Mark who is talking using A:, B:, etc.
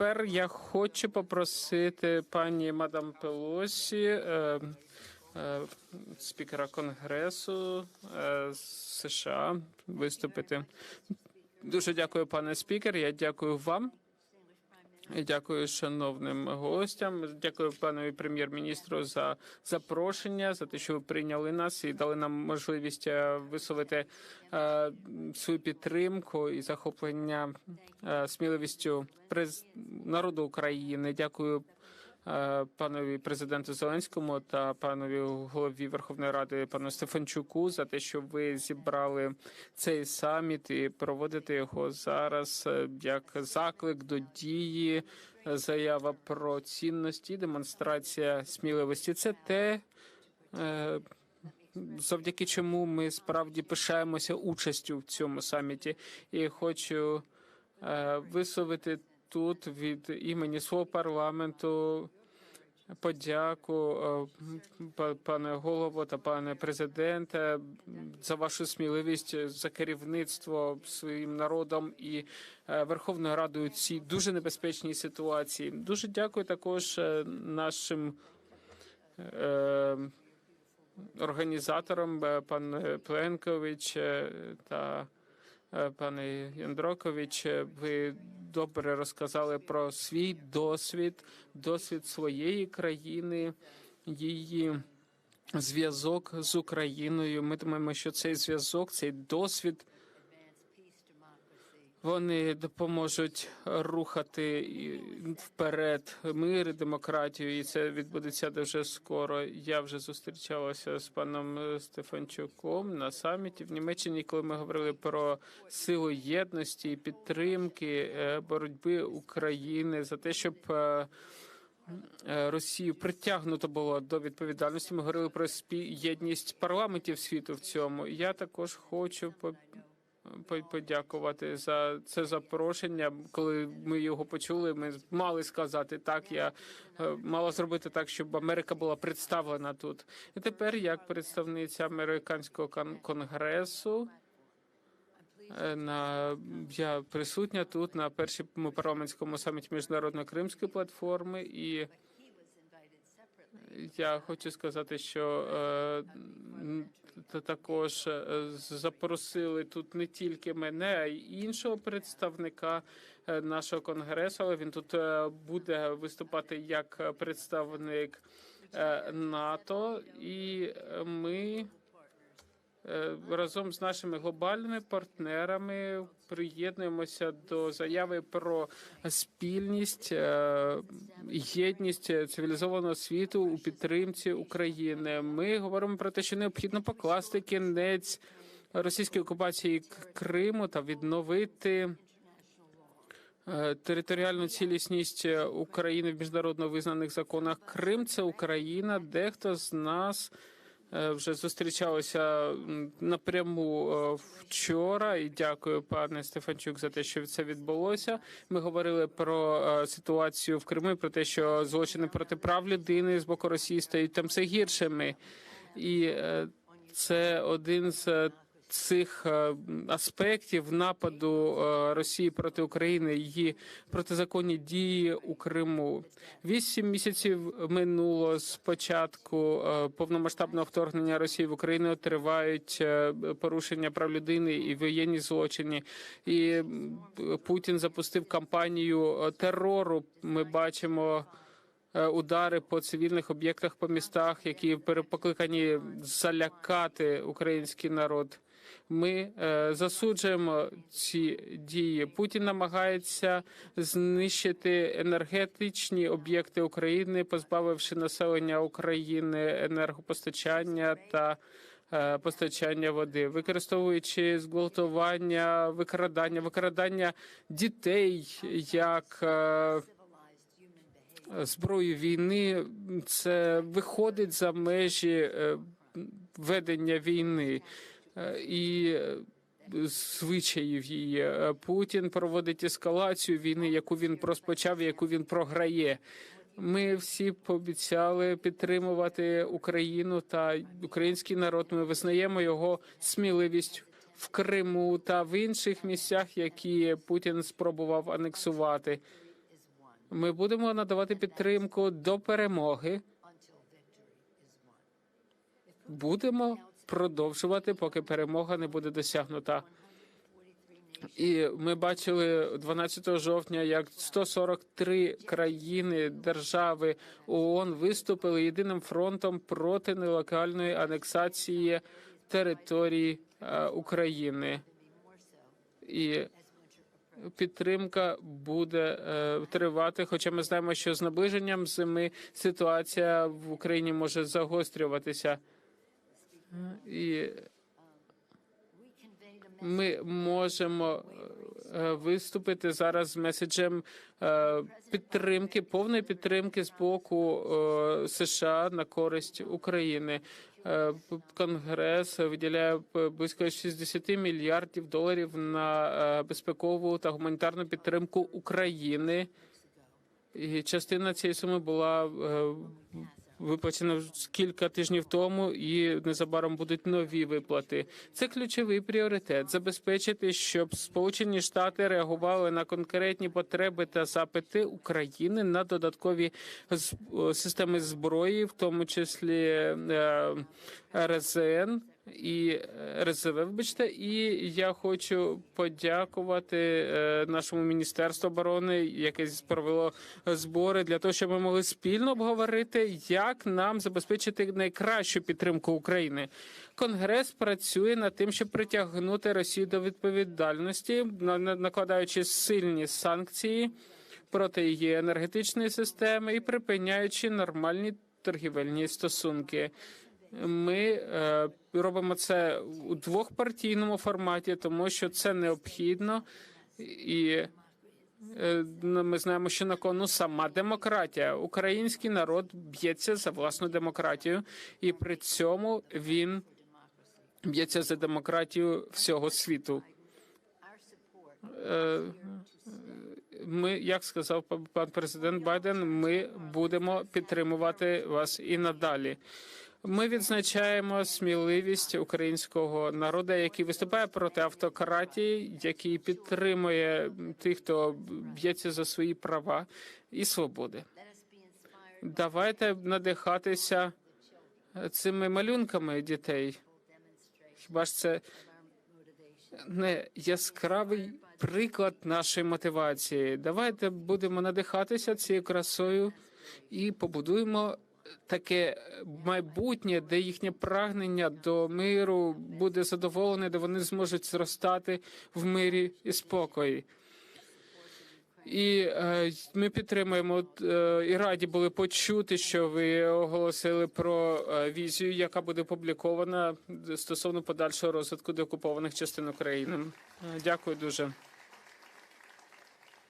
A: тепер я хочу попросити пані мадам Пелосі, е, е, спікера Конгресу е, США, виступити. Дуже дякую, пане спікер. Я дякую вам. Дякую шановним гостям. Дякую панові прем'єр-міністру за запрошення, за те, що ви прийняли нас і дали нам можливість е, висловити е, свою підтримку і захоплення е, сміливістю народу України. Дякую панові президенту Зеленському та панові голові Верховної Ради пану Стефанчуку за те, що ви зібрали цей саміт і проводите його зараз е, як заклик до дії, е, заява про цінності, демонстрація сміливості. Це те. е, Завдяки чому ми справді пишаємося участю в цьому саміті, і хочу е, висловити тут від імені свого парламенту подяку е, пане голово та пане президенте за вашу сміливість за керівництво своїм народом і е, Верховною Радою цій дуже небезпечній ситуації. Дуже дякую також е, нашим. організатором е, пан Пленкович та пане Яндрокович. Е, Ви добре розказали про свій досвід, досвід своєї країни, її зв'язок з Україною. Ми думаємо, що цей зв'язок, цей досвід. Вони допоможуть рухати вперед мир, і демократію, і це відбудеться дуже скоро. Я вже зустрічалася з паном Стефанчуком на саміті в Німеччині, коли ми говорили про силу єдності і підтримки е, боротьби України за те, щоб е, е, Росію притягнуто було до відповідальності. Ми говорили про єдність парламентів світу в цьому. Я також хочу подякувати за це запрошення. Коли ми його почули, ми мали сказати так. Я е, мала зробити так, щоб Америка була представлена тут. І тепер, як представниця американського кон- конгресу. е, На я присутня тут на першому парламентському саміті міжнародно кримської платформи, і я хочу сказати, що е, також е, запросили тут не тільки мене, а й іншого представника е, нашого конгресу. Але він тут е, буде виступати як представник НАТО, і ми. Е, разом з нашими глобальними партнерами приєднуємося до заяви про спільність, е, єдність цивілізованого світу у підтримці України. Ми говоримо про те, що необхідно покласти кінець російській окупації Криму та відновити. е, Територіальну цілісність України в міжнародно визнаних законах Крим це Україна. Дехто з нас вже зустрічалися напряму е, вчора. І дякую, пане Стефанчук, за те, що це відбулося. Ми говорили про е, ситуацію в Криму, про те, що злочини проти прав людини з боку Росії стають там все гіршими, і е, це один з е, цих е, аспектів нападу е, Росії проти України, її протизаконні дії у Криму. Вісім місяців минуло з початку е, повномасштабного вторгнення Росії в Україну. Тривають порушення прав людини і воєнні злочини. І Путін запустив кампанію терору. Ми бачимо. Удари по цивільних об'єктах по містах, які перепокликані залякати український народ. Ми е, засуджуємо ці дії. Путін намагається знищити енергетичні об'єкти України, позбавивши населення України енергопостачання та е, постачання води, використовуючи зґвалтування, викрадання, викрадання дітей як. е, зброю війни це виходить за межі ведення війни і е, звичаїв її. Е, Путін проводить ескалацію війни, яку він розпочав, яку він програє. Ми всі пообіцяли підтримувати Україну та український народ. Ми визнаємо його сміливість в Криму та в інших місцях, які Путін спробував анексувати. Ми будемо надавати підтримку до перемоги. Будемо продовжувати, поки перемога не буде досягнута. І ми бачили 12 жовтня, як 143 країни держави ООН виступили єдиним фронтом проти нелокальної анексації території е, України. І підтримка буде е, тривати. Хоча ми знаємо, що з наближенням зими ситуація в Україні може загострюватися. І ми можемо е, виступити зараз з меседжем е, підтримки, повної підтримки з боку е, США на користь України. Конгрес виділяє близько 60 мільярдів доларів на безпекову та гуманітарну підтримку України. І частина цієї суми була е, кілька тижнів тому, і незабаром будуть нові виплати. Це ключовий пріоритет забезпечити, щоб Сполучені Штати реагували на конкретні потреби та запити України на додаткові системи зброї, в тому числі е, РЗН і е, вибачте, і я хочу подякувати е, нашому міністерству оборони, яке провело збори для того, щоб ми могли спільно обговорити, як нам забезпечити найкращу підтримку України. Конгрес працює над тим, щоб притягнути Росію до відповідальності, на- на- накладаючи сильні санкції проти її енергетичної системи і припиняючи нормальні торгівельні стосунки. Ми е, робимо це у двохпартійному форматі, тому що це необхідно, і е, ну, ми знаємо, що на кону сама демократія. Український народ б'ється за власну демократію, і при цьому він б'ється за демократію всього світу. Е, Ми, як сказав пан- пан президент Байден, ми будемо підтримувати вас і надалі. Ми відзначаємо сміливість українського народу, який виступає проти автократії, який підтримує тих, хто б'ється за свої права і свободи. Давайте надихатися цими малюнками дітей. Хіба ж це не яскравий приклад нашої мотивації? Давайте будемо надихатися цією красою і побудуємо таке майбутнє, де їхнє прагнення до миру буде задоволене, де вони зможуть зростати в мирі і спокої. І е, ми підтримуємо е, і раді були почути, що ви оголосили про е, візію, яка буде опублікована стосовно подальшого розвитку деокупованих частин України. Е, Дякую дуже.